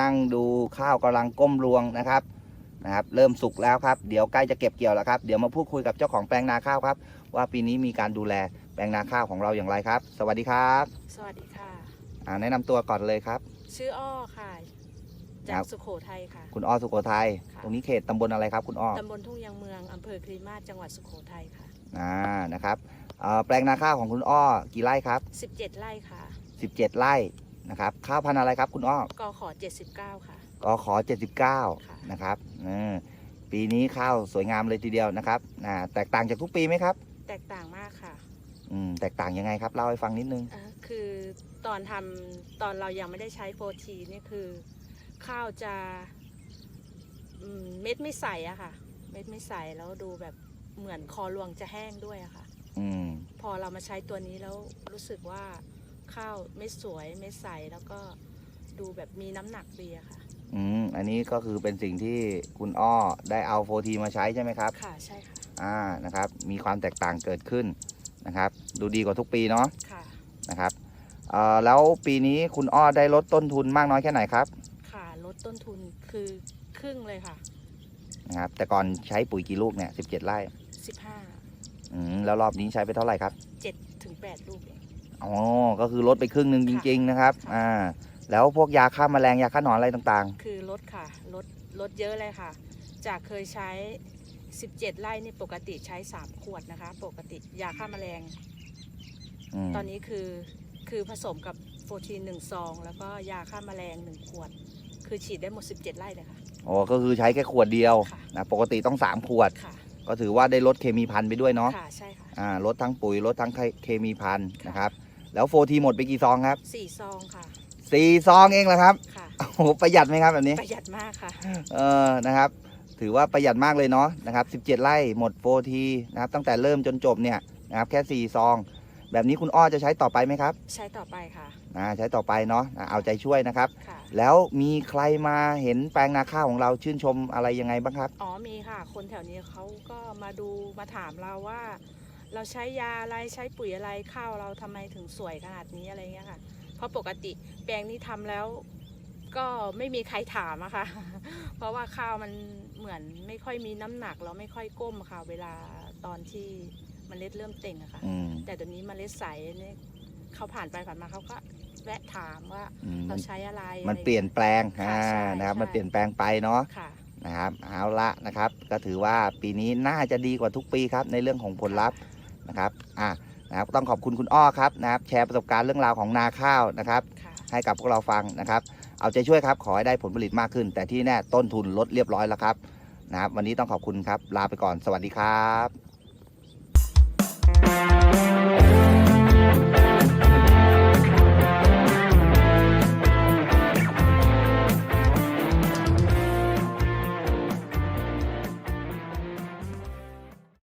นั่งดูข้าวกำลังก้มรวงนะครับนะครับเริ่มสุกแล้วครับเดี๋ยวใกล้จะเก็บเกี่ยวแล้วครับเดี๋ยวมาพูดคุยกับเจ้าของแปลงนาข้าวครับ ว่าปีนี้มีการดูแลแปลงนาข้าวของเราอย่างไรครับ สวัสดีครับ สวัสดีค่ะอ่าแนะนำตัวก่อนเลยครับ ชื่ออ้อค่ะครัจากบสุโขทัยค่ะ คุณอ้อสุโขทัยค่ะตรงนี้เขตตำบลอะไรครับคุณอ้อตำบลทุ่งยางเมืองอำเภอคลีมาศจังหวัดสุโขทัยค่ะอ่านะครับเอ่อแปลงนาข้าวของคุณอ้อกี่ไร่ครับ 17 ไร่ค่ะ 17 ไร่ นะครับ ข้าวพันธุ์อะไรครับคุณอ้อกขอ79 ค่ะ กขอค่ะ 79นะครับเออปีนี้ข้าวสวยงามเลยทีเดียวนะครับอ่าแตกต่างจากทุกปีไหมครับแตกต่างมากค่ะอืมแตกต่างยังไงครับเล่าให้ฟังนิดนึง อ่าคือตอนทำตอนเรายังไม่ได้ใช้โฟทีนี่คือ ข้าวจะอืมเม็ดไม่ใสอะค่ะ เม็ดไม่ใสแล้วดูแบบเหมือนคอรวงจะแห้งด้วยอะค่ะ อืม พอเรามาใช้ตัวนี้แล้วรู้สึกว่า ข้าวไม่สวยไม่ใสแล้วก็ดูแบบมีน้ำหนักดีอะค่ะ อืมอันนี้ก็คือเป็นสิ่งที่คุณอ้อได้เอาโฟทีมาใช้ใช่ไหมครับ ค่ะใช่ค่ะอ่านะครับ มีความแตกต่างเกิดขึ้นนะครับ ดูดีกว่าทุกปีเนาะค่ะ นะครับเอ่อแล้วปีนี้คุณอ้อได้ลดต้นทุนมากน้อยแค่ไหนครับค่ะลดต้นทุนคือครึ่งเลยค่ะนะครับ แต่ก่อนใช้ปุ๋ยกี่ลูกเนี่ย17ไร่15 อืมแล้วรอบนี้ใช้ไปเท่าไหร่ครับ 7ถึง8ลูกเอง อ๋อ ก็คือลดไปครึ่งหนึ่งจริง ๆ นะครับค่ะอ่า แล้วพวกยาฆ่าแมลงยาฆ่าหนอนอะไรต่างคือลดค่ะลดลดเยอะเลยค่ะ จากเคยใช้ 17 ไร่นี่ปกติใช้ 3 ขวดนะคะ ปกติยาฆ่าแมลง ๆอืมตอนนี้คือคือผสมกับโฟทีนหนึ่งซอง แล้วก็ยาฆ่าแมลง1ขวด คือฉีดได้หมด 17 ไร่เลยค่ะ อ๋อ ก็คือใช้แค่ขวดเดียวค่ะ นะ ปกติต้อง3ขวด ค่ะก็ถือว่าได้ลดเคมีพันธุ์ไปด้วยเนาะ ค่ะใช่ค่ะ อ่าลดทั้งปุ๋ยลดทั้งเคมีพันธุ์ค่ะนะครับ แล้วโฟทีหมดไปกี่ซองครับสี่ซองค่ะสี่ซองเองเหรอครับค่ะโอ้โหประหยัดไหมครับแบบนี้ประหยัดมากค่ะ เออนะครับ ถือว่าประหยัดมากเลยเนาะนะครับ17ไร่หมดโฟทีนะครับ ตั้งแต่เริ่มจนจบเนี่ยนะครับแค่4ซอง แบบนี้คุณอ้อจะใช้ต่อไปไหมครับ ใช้ต่อไปค่ะอ่าใช้ต่อไปเนาะอ่าเอาใจช่วยนะครับ ค่ะ แล้วมีใครมาเห็นแปลงนาข้าวของเราชื่นชมอะไรยังไงบ้างครับ อ๋อมีค่ะ คนแถวนี้เขาก็มาดูมาถามเราว่า เราใช้ยาอะไรใช้ปุ๋ยอะไรข้าวเราทำไมถึงสวยขนาดนี้อะไรเงี้ยค่ะ เพราะปกติแปลงนี้ทำแล้วก็ไม่มีใครถามอะค่ะ เพราะว่าข้าวมันเหมือนไม่ค่อยมีน้ำหนักแล้วไม่ค่อยก้มค่ะ เวลาตอนที่เมล็ดเริ่มเต่งอะค่ะอืมแต่ตอนนี้เมล็ดใสเนี่ยเขาผ่านไปผ่านมาเขาก็แวะถามว่าอืมเราใช้อะไร มันอะไรเปลี่ยนแปลงค่ะอ่าใช่นะครับใช่มันเปลี่ยนแปลงไปเนาะค่ะนะครับเอาละนะครับ ก็ถือว่าปีนี้น่าจะดีกว่าทุกปีครับในเรื่องของผลลัพธ์ นะครับอะนะครับต้องขอบคุณคุณอ้อครับนะครับ แชร์ประสบการณ์เรื่องราวของนาข้าวนะครับค่ะให้กับพวกเราฟังนะครับ เอาใจช่วยครับขอให้ได้ผลผลิตมากขึ้น แต่ที่แน่ต้นทุนลดเรียบร้อยแล้วครับนะครับ วันนี้ต้องขอบคุณครับลาไปก่อนสวัสดีครับ